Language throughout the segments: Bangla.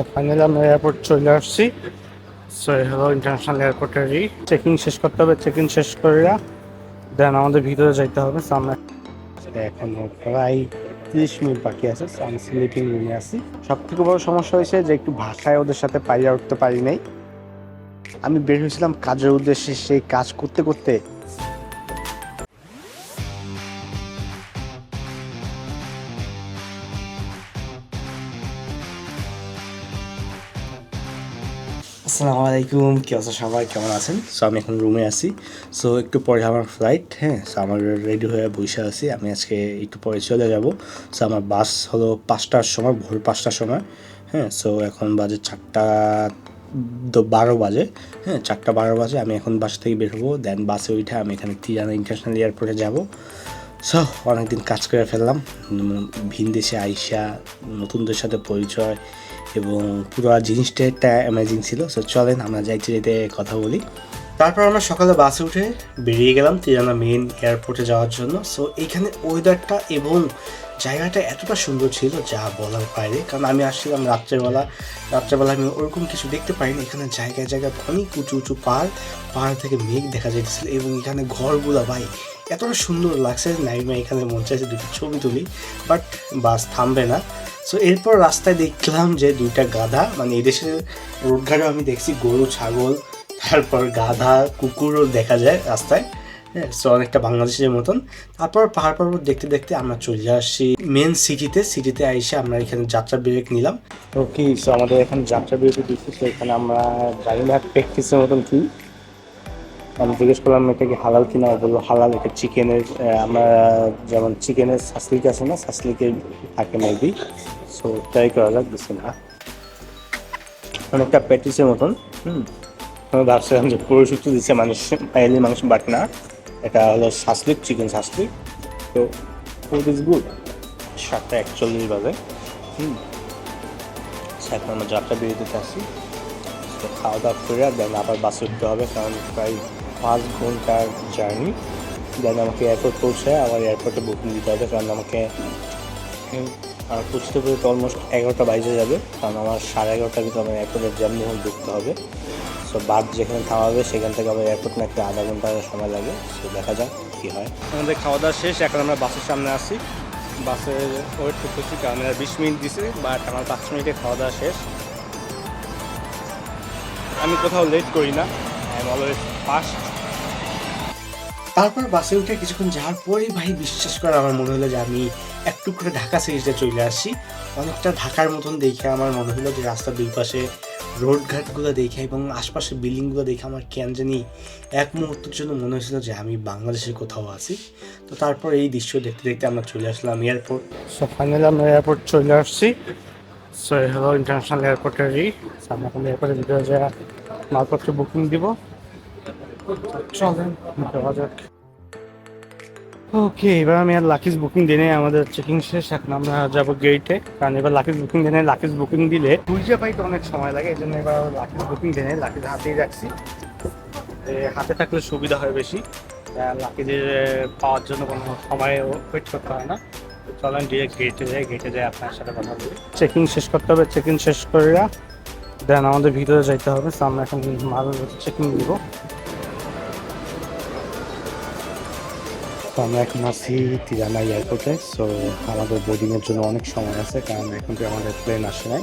তো ফাইনালি আমরা এয়ারপোর্ট চলে আসছি। সো হ্যালো ইন্টারন্যাশনাল এয়ারপোর্টেরই চেকিং শেষ করতে হবে চেকিং শেষ করে দেন আমাদের ভিতরে যাইতে হবে। সো আমরা এখন প্রায় তিরিশ মিনিট বাকি আছে আমি স্লিপিং রুমে আছি। সব থেকে বড় সমস্যা হয়েছে যে একটু ভাষায় ওদের সাথে পাইয়া উঠতে পারি নাই। আমি বের হয়েছিলাম কাজের উদ্দেশ্যে, সেই কাজ করতে করতে আসসালামু আলাইকুম, কি আছে সবাই? কেমন আছেন? সো আমি এখন রুমে আছি। সো একটু পরে আমার ফ্লাইট হ্যাঁ? সো আমার রেডি হয়ে বসে আছি। আমি আজকে একটু পরে চলে যাব। সো আমার বাস হলো পাঁচটার সময়, ভোর পাঁচটার সময় হ্যাঁ? সো এখন বাজে চারটা বারো বাজে হ্যাঁ? চারটা বারো বাজে, আমি এখন বাস থেকে বের হব। দেন বাসে উঠে আমি এখানে তিরানা ইন্টারন্যাশনাল এয়ারপোর্টে যাব। সো অনেকদিন কাজ করে ফেললাম। ভিন দেশে আইসা, নতুনদের সাথে পরিচয় এবং পুরো জিনিসটা একটা অ্যামেজিং ছিল। সো চলেন আমরা যাইতে যেতে কথা বলি। তারপর আমরা সকালে বাসে উঠে বেরিয়ে গেলাম তিরানা মেন এয়ারপোর্টে যাওয়ার জন্য। সো এইখানে ওয়েদারটা এবং জায়গাটা এতটা সুন্দর ছিল যা বলার বাইরে। কারণ আমি আসছিলাম রাত্রেবেলা। রাত্রেবেলা আমি ওরকম কিছু দেখতে পাইনি। এখানে জায়গায় জায়গায় অনেক উঁচু উঁচু পাহাড়। পাহাড় থেকে মেঘ দেখা যাচ্ছিল এবং এখানে ঘরগুলো ভাই এতটা সুন্দর লাগছে নাইমা এখানে মন চাইছে দুটো ছবি তুলি। বাট বাস থামবে না। সো এরপর রাস্তায় দেখলাম যে দুইটা গাধা মানে এদেশের রোডঘাটে আমি দেখছি গরু, ছাগল, তারপর গাধা, কুকুরও দেখা যায় রাস্তায়। হ্যাঁ সো অনেকটা বাংলাদেশের মতন। তারপর পাহাড় পর্বত দেখতে দেখতে আমরা চলে আসছি মেন সিটিতে সিটিতে এসে আমরা এখানে যাত্রা ব্রেক নিলাম। ওকে সো আমাদের এখানে যাত্রা বিরতি দিচ্ছি তো এখানে আমরা জানি না প্র্যাকটিসের মতন কি? আমি জিজ্ঞেস করলাম, এটা কি হালাল কিনা বলল, হালাল, এটা চিকেনের আমরা যেমন চিকেনের সাসলিক আছে না সাসলিকের থাকে মেবি সো ট্রাই করা যাক না অনেকটা প্যাটিসের মতন হুম আমি ভাবছিলাম যে পুরো সুস্থ দিচ্ছে মানুষ পাইলে মানুষ বাট না এটা হলো সাসলিক চিকেন সাসলিক তো ফুড ইজ গুড সাতটা একচল্লিশ বাজে হুম এখন আমরা যাত্রা বিরতিতে আসি তো খাওয়া দাওয়া করে দেন আবার বাসে উঠতে হবে কারণ প্রায় পাঁচ ঘণ্টার জার্নি দেন আমাকে এয়ারপোর্ট পৌঁছায় আবার এয়ারপোর্টে বুকিং দিতে হবে কারণ আমাকে পৌঁছতে পড়তে অলমোস্ট এগারোটা বাইজে যাবে, কারণ আমার সাড়ে এগারোটা কিন্তু আমার এয়ারপোর্টের জ্যামমহল ঢুকতে হবে। সো বাস যেখানে থামাবে, সেখান থেকে আমার এয়ারপোর্ট নাকি আধা ঘণ্টা সময় লাগে। সো দেখা যাক কী হয়। আমাদের খাওয়া দাওয়া শেষ, এখন আমরা বাসের সামনে আসি। বাসে ওয়েট করতেছি, কারণ বিশ মিনিট দিছে বাট আমার পাঁচ মিনিটে খাওয়া দাওয়া শেষ। আমি কোথাও লেট করি না। আই এম অলওয়েজ ফাস্ট তারপর বাসে উঠে কিছুক্ষণ যাওয়ার পরেই ভাই বিশ্বাস করে আমার মনে হলো যে আমি একটু করে ঢাকা সিরিজে চলে আসছি অনেকটা ঢাকার মতন দেখে আমার মনে হলো যে রাস্তার দুই পাশে রোডঘাটগুলো দেখে এবং আশপাশের বিল্ডিংগুলো দেখে আমার কেন জানি এক মুহূর্তের জন্য মনে হয়েছিল যে আমি বাংলাদেশে কোথাও আছি। তো তারপর এই দৃশ্য দেখতে দেখতে আমরা চলে আসলাম এয়ারপোর্ট সো ফাইনালি আমরা এয়ারপোর্ট চলে আসছি। সো হ্যালো ইন্টারন্যাশনাল এয়ারপোর্টেরই আমরা এখন এয়ারপোর্টের ভিতরে যা মালপত্র বুকিং দিব। ওকে এবার আমি আর লাকিজ বুকিং দিনে আমাদের চেকিং শেষ। এখন আমরা যাব গেটে কারণ এবার লাকিজ বুকিং দিনে লাকিজ বুকিং দিলে খুঁজে পাইতে অনেক সময় লাগে। এই জন্য এবার লাকিজ বুকিং দিনে লাকিজ হাতেই এ, হাতে থাকলে সুবিধা হয় বেশি। লাকিজের পাওয়ার জন্য কোনো সময় ওয়েট করতে হয় না। চলেন ডিরেক্ট গেটে যাই। গেটে যাই আপনার সাথে কথা বলি। চেকিং শেষ করতে হবে। চেকিং শেষ করে দেন আমাদের ভিতরে যাইতে হবে। আমরা এখন মাল চেকিং দিব তো আমরা এখন আছি তিরানা এয়ারপোর্টে। সো আমাদের বোর্ডিংয়ের জন্য অনেক সময় আছে, কারণ এখন তো আমাদের প্লেন আসে নাই।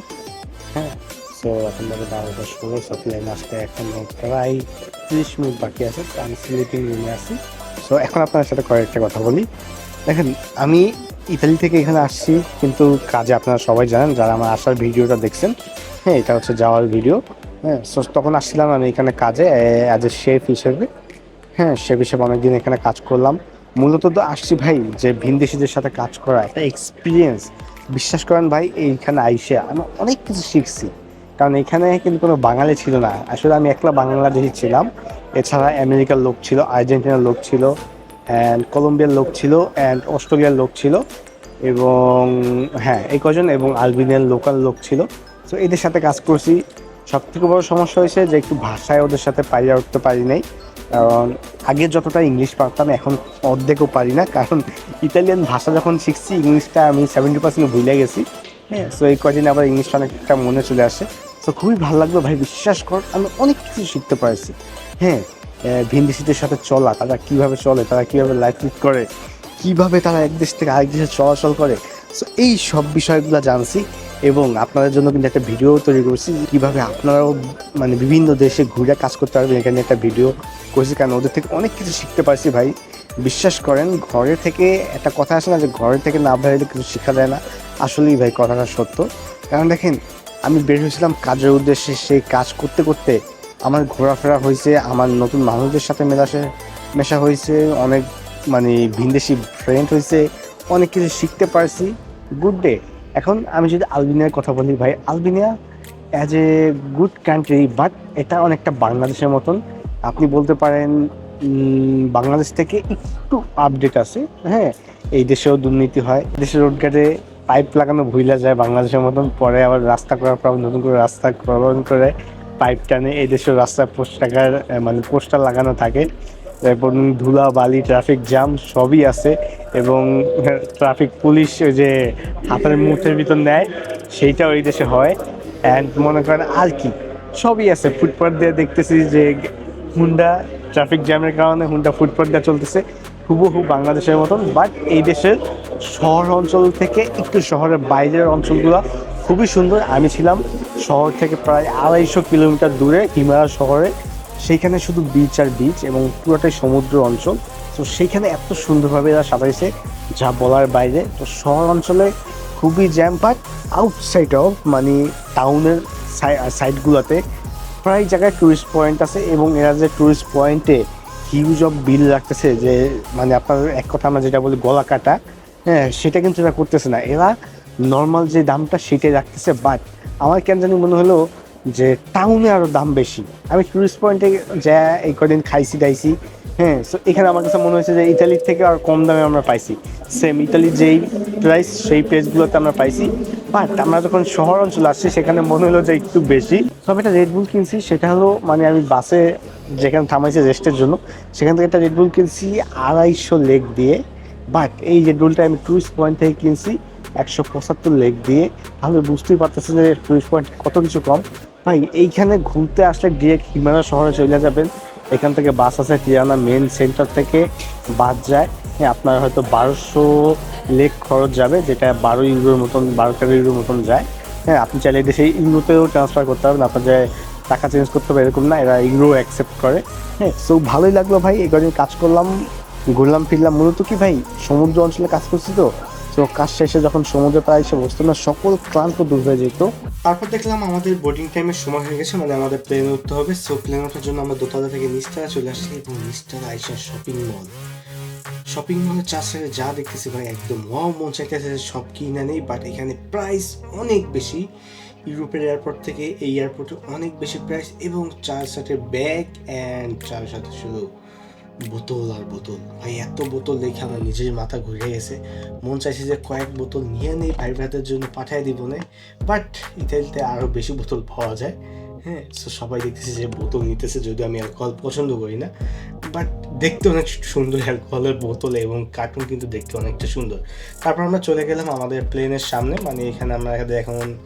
হ্যাঁ সো এখন বাজে বারোটা ষোলো সো প্লেন আসতে এখন প্রায় তিরিশ মিনিট বাকি আছে। তো আমি স্লিপিং রুমে আছি। সো এখন আপনার সাথে কয়েকটা কথা বলি। দেখেন, আমি ইতালি থেকে এখানে আসছি, কিন্তু কাজে আপনারা সবাই জানেন, যারা আমার আসার ভিডিওটা দেখছেন হ্যাঁ এটা হচ্ছে যাওয়ার ভিডিও। হ্যাঁ সো তখন আসছিলাম আমি এখানে কাজে অ্যাজ এ শেফ হিসেবে। হ্যাঁ সে হিসেবে অনেকদিন এখানে কাজ করলাম। মূলত তো আসছি ভাই যে ভিনদেশিদের সাথে কাজ করা একটা এক্সপিরিয়েন্স বিশ্বাস করেন ভাই, এইখানে আইসে আমি অনেক কিছু শিখছি। কারণ এখানে কিন্তু কোনো বাঙালি ছিল না। আসলে আমি একলা বাংলাদেশি ছিলাম। এছাড়া আমেরিকার লোক ছিল, আর্জেন্টিনার লোক ছিল অ্যান্ড কলম্বিয়ার লোক ছিল অ্যান্ড অস্ট্রেলিয়ার লোক ছিল, এবং হ্যাঁ এই কজন, এবং আলবেনিয়ার লোকাল লোক ছিল। তো এদের সাথে কাজ করছি। সব থেকে বড় সমস্যা হয়েছে যে একটু ভাষায় ওদের সাথে পাইয়া উঠতে পারি নাই। কারণ আগে যতটা ইংলিশ পারতাম, এখন অর্ধেকও পারি না, কারণ ইতালিয়ান ভাষা যখন শিখছি ইংলিশটা আমি সেভেন্টি পার্সেন্ট ভুলে গেছি। হ্যাঁ সো এই কদিন আবার ইংলিশটা অনেকটা মনে চলে আসে। তো খুবই ভালো লাগল ভাই, বিশ্বাস কর, আমি অনেক কিছু শিখতে পারছি। হ্যাঁ ভিনদেশিদের সাথে চলা, তারা কীভাবে চলে, তারা কীভাবে লাইফ লিড করে, কীভাবে তারা এক দেশ থেকে আরেক দেশে চলাচল করে। সো এই সব বিষয়গুলো জানছি। এবং আপনাদের জন্য কিন্তু একটা ভিডিও তৈরি করছি, কীভাবে আপনারাও মানে বিভিন্ন দেশে ঘুরে কাজ করতে পারবেন। এখানে একটা ভিডিও করেছি, কারণ ওদের থেকে অনেক কিছু শিখতে পারছি ভাই। বিশ্বাস করেন ঘরে থেকে একটা কথা আসে না যে ঘরে থেকে না বেরোলে কিছু শেখা যায় না। আসলেই ভাই কথাটা সত্য। কারণ দেখেন, আমি বের হয়েছিলাম কাজের উদ্দেশ্যে, সেই কাজ করতে করতে আমার ঘোরাফেরা হয়েছে, আমার নতুন মানুষদের সাথে মেলাসে মেশা হয়েছে, অনেক মানে ভিনদেশি ফ্রেন্ড হয়েছে, অনেক কিছু শিখতে পারছি। গুড ডে এখন আমি যদি আলবেনিয়ার কথা বলি ভাই, Albania as a good country but এটা অনেকটা বাংলাদেশের মতন। আপনি বলতে পারেন বাংলাদেশ থেকে একটু আপডেট আছে। হ্যাঁ এই দেশেও দুর্নীতি হয়। দেশের রোডঘাটে পাইপ লাগানো ভুইলা যায় বাংলাদেশের মতন। পরে আবার রাস্তা করার পর নতুন করে রাস্তা খনন করে পাইপ টানে এই দেশের রাস্তায় পোস্ট টাকার মানে পোস্টার লাগানো থাকে। এবং ধুলা, বালি ট্রাফিক জ্যাম সবই আছে এবং ট্রাফিক পুলিশ যে হাতের মুঠের ভিতর নেয় সেইটা ওই দেশে হয়। অ্যান্ড মনে করেন আর কি, সবই আছে। ফুটপাথ দিয়ে দেখতেছি যে হুন্ডা ট্রাফিক জ্যামের কারণে হুন্ডা ফুটপাথ দিয়ে চলতেছে, হুবহু বাংলাদেশের মতন। বাট এই দেশের শহর অঞ্চল থেকে একটু শহরের বাইরের অঞ্চলগুলো খুবই সুন্দর। আমি ছিলাম শহর থেকে প্রায় আড়াইশো কিলোমিটার দূরে, হিমালয় শহরে। সেইখানে শুধু বিচ আর বিচ এবং পুরোটাই সমুদ্র অঞ্চল। তো সেইখানে এত সুন্দরভাবে এরা সাজাইছে, যা বলার বাইরে। তো শহর অঞ্চলে খুবই জ্যাম পাট আউটসাইড অফ মানে টাউনের সাইডগুলোতে প্রায় জায়গায় টুরিস্ট পয়েন্ট আছে এবং এরা যে টুরিস্ট পয়েন্টে হিউজ অফ বিল রাখতেছে যে মানে আপনার এক কথা আমরা যেটা বলি গলা কাটা হ্যাঁ সেটা কিন্তু এরা করতেছে না। এরা নর্মাল যে দামটা সেটাই রাখতেছে বাট আমার কেন জানি মনে হলো যে টাউনে আরও দাম বেশি। আমি টুরিস্ট পয়েন্টে যা এই কদিন খাইছি, দাইছি হ্যাঁ সো এখানে আমার কাছে মনে হয়েছে যে ইতালির থেকে আর কম দামে আমরা পাইছি। সেম ইতালির যেই প্রাইস সেই প্রাইসগুলোতে আমরা পাইছি। বাট আমরা যখন শহর অঞ্চল আসছি, সেখানে মনে হলো যে একটু বেশি। তবে একটা রেডবুল কিনছি, সেটা হলো মানে আমি বাসে যেখানে থামাইছি রেস্টের জন্য, সেখান থেকে একটা রেডবুল কিনছি আড়াইশো লেগ দিয়ে। বাট এই রেডবুলটা আমি টুরিস্ট পয়েন্ট থেকে কিনছি একশো পঁচাত্তর লেগ দিয়ে। তাহলে বুঝতেই পারতেছেন যে টুরিস্ট পয়েন্ট কত কিছু কম। ভাই, এইখানে ঘুরতে আসলে ডিরেক্ট হিমালয় শহরে চলে যাবেন। এখান থেকে বাস আছে টিয়ানা মেন সেন্টার থেকে। বাস যায় হ্যাঁ আপনার হয়তো বারোশো লেক খরচ যাবে, যেটা বারো ইউরোর মতন, বারো তেরো ইউরোর মতন যায়। হ্যাঁ আপনি চাইলে দেশে ইউরোতেও ট্রান্সফার করতে পারবেন, আপনার যে টাকা চেঞ্জ করতে হবে এরকম না, এরা ইউরো অ্যাকসেপ্ট করে। হ্যাঁ সো ভালোই লাগল ভাই, এই কাজ করলাম, ঘুরলাম, ফিরলাম। মূলত কি ভাই, সমুদ্র অঞ্চলে কাজ করছি তো তো কাজ শেষে যখন সমুদ্রে প্রায় এসে বসতাম না, সকল ক্লান্ত দূর হয়ে যেত। তারপর দেখলাম আমাদের বোর্ডিং টাইমের সময় হয়ে গেছে মানে আমাদের প্লেনে উঠতে হবে। সো প্লেন ওঠার জন্য আমরা দোতলা থেকে নিচতলা চলে আসছি এবং নিচতলা আইসা শপিং মল শপিং মলের সাইডে যা দেখতেছি ভাই, একদম ওয়াও মন চাইতেছে সব কিনা নেই বাট এখানে প্রাইস অনেক বেশি। ইউরোপের এয়ারপোর্ট থেকে এই এয়ারপোর্টে অনেক বেশি প্রাইস এবং চার সাথে ব্যাগ অ্যান্ড চার সাথে শুধু বোতল আর বোতল। ভাই, এত বোতল দেখে আমার নিজের মাথা ঘুরে গেছে। মন চাইছে যে কয়েক বোতল নিয়ে নেই ভাই ভাইদের জন্য পাঠিয়ে দিব না। বাট ইতালিতে আরও বেশি বোতল পাওয়া যায়। হ্যাঁ সো সবাই দেখতেছে যে বোতল নিতেছে, যদিও আমি অ্যালকোহল পছন্দ করি না। বাট দেখতে অনেক সুন্দর অ্যালকোহলের বোতল এবং কার্টুন কিন্তু দেখতে অনেকটা সুন্দর। তারপর আমরা চলে গেলাম আমাদের প্লেনের সামনে। মানে এখানে আমরা এখন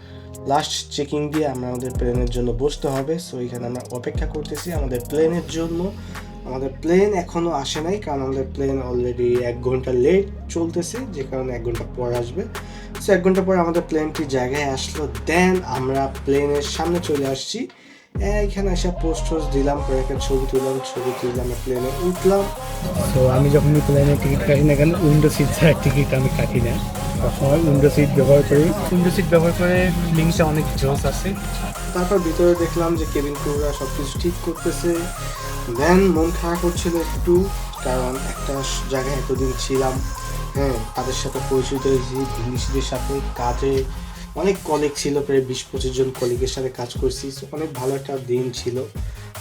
লাস্ট চেকিং দিয়ে আমরা আমাদের প্লেনের জন্য বসতে হবে। সো এখানে আমরা অপেক্ষা করতেছি আমাদের প্লেনের জন্য। আমাদের প্লেন এখনও আসে নাই কারণ আমাদের প্লেন অলরেডি এক ঘণ্টা লেট চলতেছে যে কারণে এক ঘণ্টা পর আসবে। সো এক ঘণ্টা পর আমাদের প্লেনটি জায়গায় আসলো দেন আমরা প্লেনের সামনে চলে আসছি। এখানে এসে পোস্ট টোস্ট দিলাম পরে একটা ছবি তুললাম ছবি তুললাম প্লেনে উঠলাম। তো আমি যখন প্লেনে টিকিট কাটি না কেন উইন্ডো সিট ছাড়া টিকিট আমি কাটি না। সবসময় উইন্ডো সিট ব্যবহার করি। উইন্ডো সিট ব্যবহার করে ফিলিংসটা অনেক জোস আছে। তারপর ভিতরে দেখলাম যে কেবিন ক্রুরা সব কিছু ঠিক করতেছে। দেন মন খারাপ হচ্ছিল একটু, কারণ একটা জায়গায় এতদিন ছিলাম। হ্যাঁ তাদের সাথে পরিচিত হয়েছি ইংলিশদের সাথে কাজে অনেক কলিগ ছিল, প্রায় বিশ পঁচিশ জন কলিগের সাথে কাজ করছি। অনেক ভালো একটা দিন ছিল।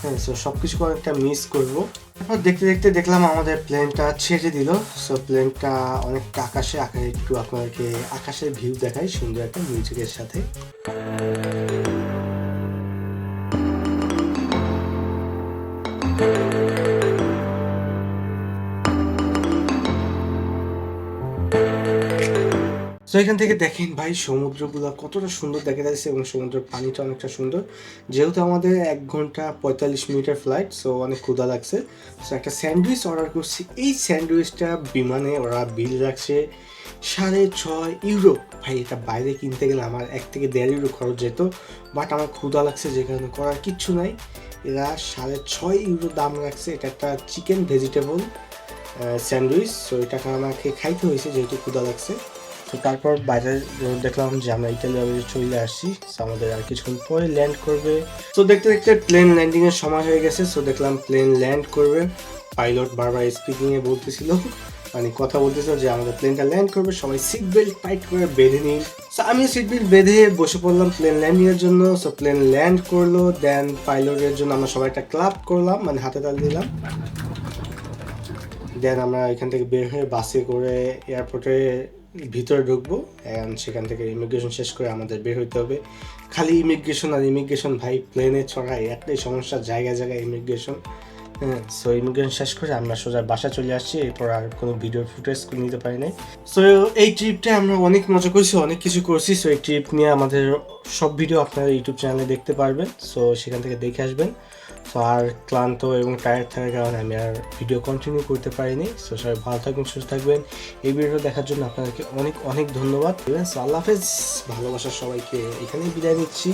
হ্যাঁ সো সব কিছু অনেকটা মিস করব। তারপর দেখতে দেখতে দেখলাম আমাদের প্লেনটা ছেড়ে দিল। সো প্লেনটা অনেকটা আকাশে আকাশে একটু আপনাদেরকে আকাশের ভিউ দেখায় সুন্দর একটা মিউজিকের সাথে। তো এখান থেকে দেখেন ভাই, সমুদ্রগুলো কতটা সুন্দর দেখা যাচ্ছে এবং সমুদ্রের পানিটা অনেকটা সুন্দর। যেহেতু আমাদের এক ঘণ্টা পঁয়তাল্লিশ মিনিটের ফ্লাইট সো অনেক ক্ষুদা লাগছে। সো একটা স্যান্ডউইচ অর্ডার করছি। এই স্যান্ডউইচটা বিমানে ওরা বিল রাখছে সাড়ে ছয় ইউরো ভাই, এটা বাইরে কিনতে গেলে আমার এক থেকে দেড় ইউরো খরচ যেত বাট আমার ক্ষুদা লাগছে যেখানে করার কিচ্ছু নাই। এরা সাড়ে ছয় ইউরো দাম রাখছে। এটা একটা চিকেন ভেজিটেবল স্যান্ডউইচ। সো এটাকে আমাকে খাইতে হয়েছে যেহেতু ক্ষুদা লাগছে। তো তারপর বাইরে দেখলাম যে আমরা ইতালি চলে আসছি আমাদের আর কিছুক্ষণ পরে ল্যান্ড করবে। তো দেখতে দেখতে প্লেন ল্যান্ডিং এর সময় হয়ে গেছে সো দেখলাম প্লেন ল্যান্ড করবে। পাইলট বারবার স্পিকিং এ বলতেছিল মানে কথা বলতেছিল যে আমাদের প্লেনটা ল্যান্ড করবে, সবাই সিট বেল্ট টাইট করে বেঁধে নিন সো আমি সিট বেল্ট বেঁধে বসে পড়লাম প্লেন ল্যান্ডিং এর জন্য সো প্লেন ল্যান্ড করল দেন পাইলটের জন্য আমরা সবাই একটা ক্লাব করলাম মানে হাতে তাল দিলাম। দেন আমরা এখান থেকে বের হয়ে বাসে করে এয়ারপোর্টে ভিতরে ঢুকবো অ্যান্ড সেখান থেকে ইমিগ্রেশন শেষ করে আমাদের বের হইতে হবে। খালি ইমিগ্রেশন আর ইমিগ্রেশন ভাই প্লেনে চড়াই, একটাই সমস্যা, জায়গায় জায়গায় ইমিগ্রেশন হ্যাঁ সো ইমিগ্রেশন শেষ করে আমরা সোজা বাসা চলে আসছি, এরপর আর কোনো ভিডিও ফুটেজ নিতে পারি নাই। সো এই ট্রিপটা আমরা অনেক মজা করছি, অনেক কিছু করছি। সো এই ট্রিপ নিয়ে আমাদের সব ভিডিও আপনারা ইউটিউব চ্যানেলে দেখতে পারবেন। সো সেখান থেকে দেখে আসবেন। সো আর ক্লান্ত এবং টায়ার্ড থাকার কারণে আমি আর ভিডিও কন্টিনিউ করতে পারিনি। সো সবাই ভালো থাকবেন, সুস্থ থাকবেন। এই ভিডিও দেখার জন্য আপনাদেরকে অনেক অনেক ধন্যবাদ। সো আল্লাহ হাফেজ। ভালোবাসার সবাইকে। এখানেই বিদায় নিচ্ছি।